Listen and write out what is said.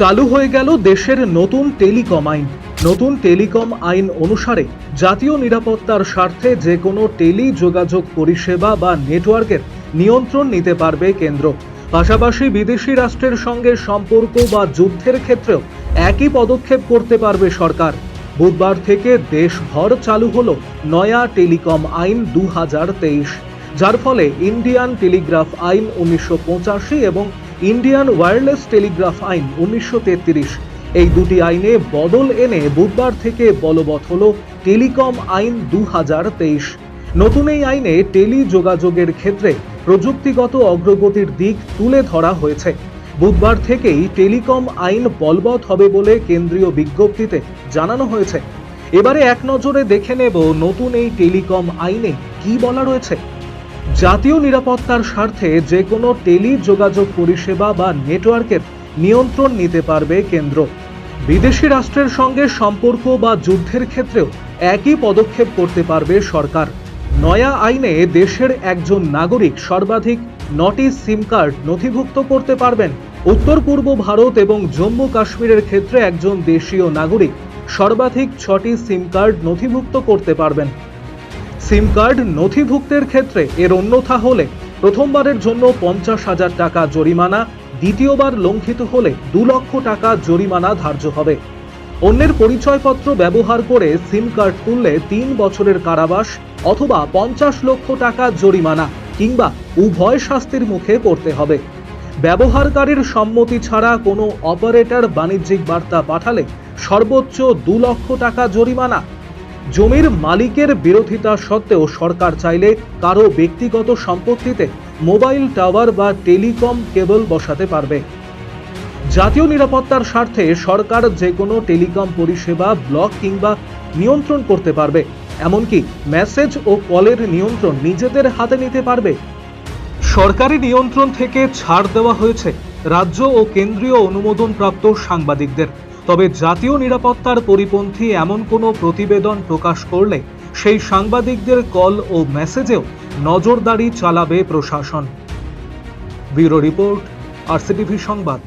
চালু হয়ে গেল দেশের নতুন টেলিকম আইন। নতুন টেলিকম আইন অনুসারে জাতীয় নিরাপত্তার স্বার্থে যে কোনো টেলি যোগাযোগ পরিষেবা বা নেটওয়ার্কের নিয়ন্ত্রণ নিতে পারবে কেন্দ্র। পাশাপাশি বিদেশি রাষ্ট্রের সঙ্গে সম্পর্ক বা যুদ্ধের ক্ষেত্রেও একই পদক্ষেপ করতে পারবে সরকার। বুধবার থেকে দেশভর চালু হলো নয়া টেলিকম আইন দু হাজার তেইশ, যার ফলে ইন্ডিয়ান টেলিগ্রাফ আইন উনিশশো পঁচাশি এবং ইন্ডিয়ান ওয়্যারলেস টেলিগ্রাফ আইন উনিশশো তেত্রিশ। এই দুটি আইনে বদল এনে বুধবার থেকে বলবৎ হল টেলিকম আইন দুহাজার তেইশ। নতুন এই আইনে টেলি যোগাযোগের ক্ষেত্রে প্রযুক্তিগত অগ্রগতির দিক তুলে ধরা হয়েছে। বুধবার থেকেই টেলিকম আইন বলবৎ হবে বলে কেন্দ্রীয় বিজ্ঞপ্তিতে জানানো হয়েছে। এবারে এক নজরে দেখে নেব নতুন এই টেলিকম আইনে কি বলা রয়েছে। জাতীয় নিরাপত্তার স্বার্থে যে কোনো টেলি যোগাযোগ পরিষেবা বা নেটওয়ার্কের নিয়ন্ত্রণ নিতে পারবে কেন্দ্র। বিদেশি রাষ্ট্রের সঙ্গে সম্পর্ক বা যুদ্ধের ক্ষেত্রেও একই পদক্ষেপ করতে পারবে সরকার। নয়া আইনে দেশের একজন নাগরিক সর্বাধিক নটি সিম কার্ড নথিভুক্ত করতে পারবেন। উত্তর পূর্ব ভারত এবং জম্মু কাশ্মীরের ক্ষেত্রে একজন দেশীয় নাগরিক সর্বাধিক ছটি সিম কার্ড নথিভুক্ত করতে পারবেন। সিম কার্ড নথিভুক্তের ক্ষেত্রে এর অন্যথা হলে প্রথমবারের জন্য পঞ্চাশ হাজার টাকা জরিমানা, দ্বিতীয়বার লঙ্ঘিত হলে দু লক্ষ টাকা জরিমানা ধার্য হবে। অন্যের পরিচয়পত্র ব্যবহার করে সিম কার্ড তুললে তিন বছরের কারাবাস অথবা পঞ্চাশ লক্ষ টাকা জরিমানা কিংবা উভয় শাস্তির মুখে পড়তে হবে। ব্যবহারকারীর সম্মতি ছাড়া কোনো অপারেটর বাণিজ্যিক বার্তা পাঠালে সর্বোচ্চ দু লক্ষ টাকা জরিমানা জমির মালিকের বিরোধিতা সত্ত্বেও সরকার চাইলে কারও ব্যক্তিগত সম্পত্তিতে মোবাইল টাওয়ার বা টেলিকম কেবল বসাতে পারবে। জাতীয় নিরাপত্তার স্বার্থে সরকার যে কোনো টেলিকম পরিষেবা, ব্লক কিংবা নিয়ন্ত্রণ করতে পারবে। এমনকি মেসেজ ও কলের নিয়ন্ত্রণ নিজেদের হাতে নিতে পারবে। সরকারি নিয়ন্ত্রণ থেকে ছাড় দেওয়া হয়েছে। রাজ্য ও কেন্দ্রীয় অনুমোদনপ্রাপ্ত সাংবাদিকদের। তবে জাতীয় নিরাপত্তার পরিপন্থী এমন কোনো প্রতিবেদন প্রকাশ করলে সেই সাংবাদিকদের কল ও মেসেজেও নজরদারি চালাবে প্রশাসন। ব্যুরো রিপোর্ট, আরসিটিভি সংবাদ।